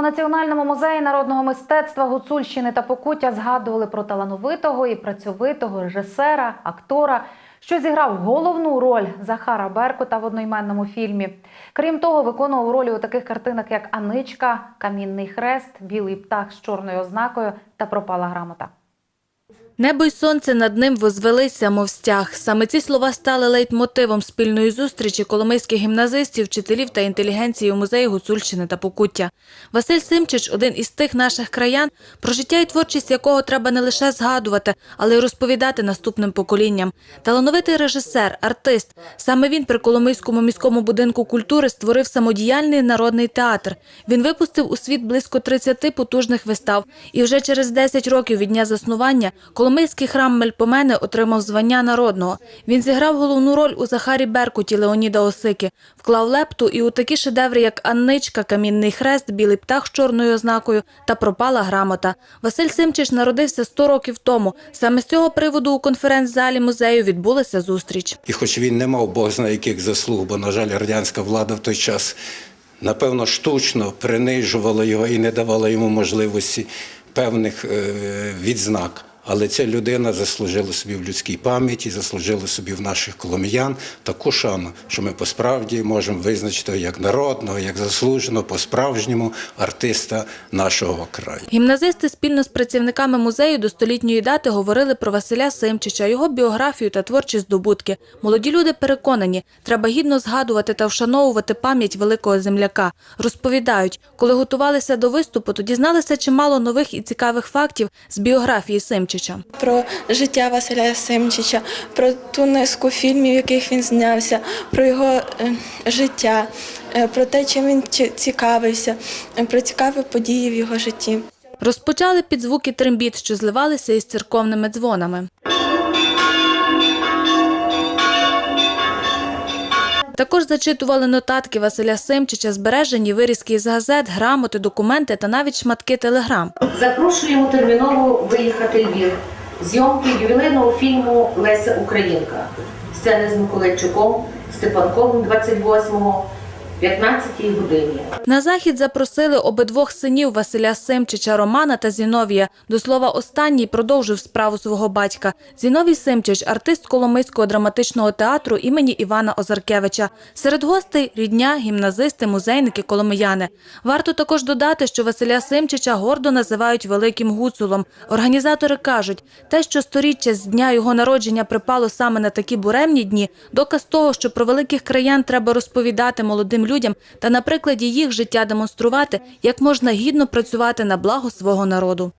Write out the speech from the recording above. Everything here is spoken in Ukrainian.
У Національному музеї народного мистецтва Гуцульщини та Покуття згадували про талановитого і працьовитого режисера, актора, що зіграв головну роль Захара Беркута в одноіменному фільмі. Крім того, виконував ролі у таких картинах, як Аничка, Камінний хрест, Білий птах з чорною ознакою та Пропала грамота. Небо й сонце над ним возвелися, мов стяг. Саме ці слова стали лейтмотивом спільної зустрічі коломийських гімназистів, вчителів та інтелігенції у музеї Гуцульщини та Покуття. Василь Симчич – один із тих наших краян, про життя і творчість якого треба не лише згадувати, але й розповідати наступним поколінням. Талановитий режисер, артист. Саме він при Коломийському міському будинку культури створив самодіяльний народний театр. Він випустив у світ близько 30 потужних вистав. І вже через 10 років від дня заснування Коломийський храм Мельпомени отримав звання народного. Він зіграв головну роль у Захарі Беркуті Леоніда Осики, вклав лепту і у такі шедеври, як Анничка, Камінний хрест, Білий птах з чорною ознакою та Пропала грамота. Василь Симчич народився 100 років тому. Саме з цього приводу у конференц-залі музею відбулася зустріч. І хоч він не мав Бог знає яких заслуг, бо, на жаль, радянська влада в той час, напевно, штучно принижувала його і не давала йому можливості певних е, відзнак. Але ця людина заслужила собі в людській пам'яті, заслужила собі в наших коломиян таку шану, що ми по-справді можемо визначити як народного, як заслуженого, по-справжньому артиста нашого краю. Гімназисти спільно з працівниками музею до столітньої дати говорили про Василя Симчича, його біографію та творчі здобутки. Молоді люди переконані, треба гідно згадувати та вшановувати пам'ять великого земляка. Розповідають, коли готувалися до виступу, то дізналися чимало нових і цікавих фактів з біографії Симчича. Про життя Василя Симчича, про ту низку фільмів, яких він знявся, про його е, життя, е, про те, чим він цікавився, е, про цікаві події в його житті. Розпочали під звуки трембіт, що зливалися із церковними дзвонами. Також зачитували нотатки Василя Симчича, збережені вирізки із газет, грамоти, документи та навіть шматки телеграм. Запрошуємо терміново виїхати Львів. Зйомки ювілейного фільму Леся Українка. Сцени з Миколайчуком, Степанковим 28-го, 15-й годині. На захід запросили обидвох синів Василя Симчича Романа та Зіновія. До слова, останній продовжив справу свого батька. Зіновій Симчич – артист Коломийського драматичного театру імені Івана Озаркевича. Серед гостей – рідня, гімназисти, музейники, коломияни. Варто також додати, що Василя Симчича гордо називають великим гуцулом. Організатори кажуть, те, що сторіччя з дня його народження припало саме на такі буремні дні – доказ того, що про великих краян треба розповідати молодим людям та на прикладі їх життя демонструвати, як можна гідно працювати на благо свого народу.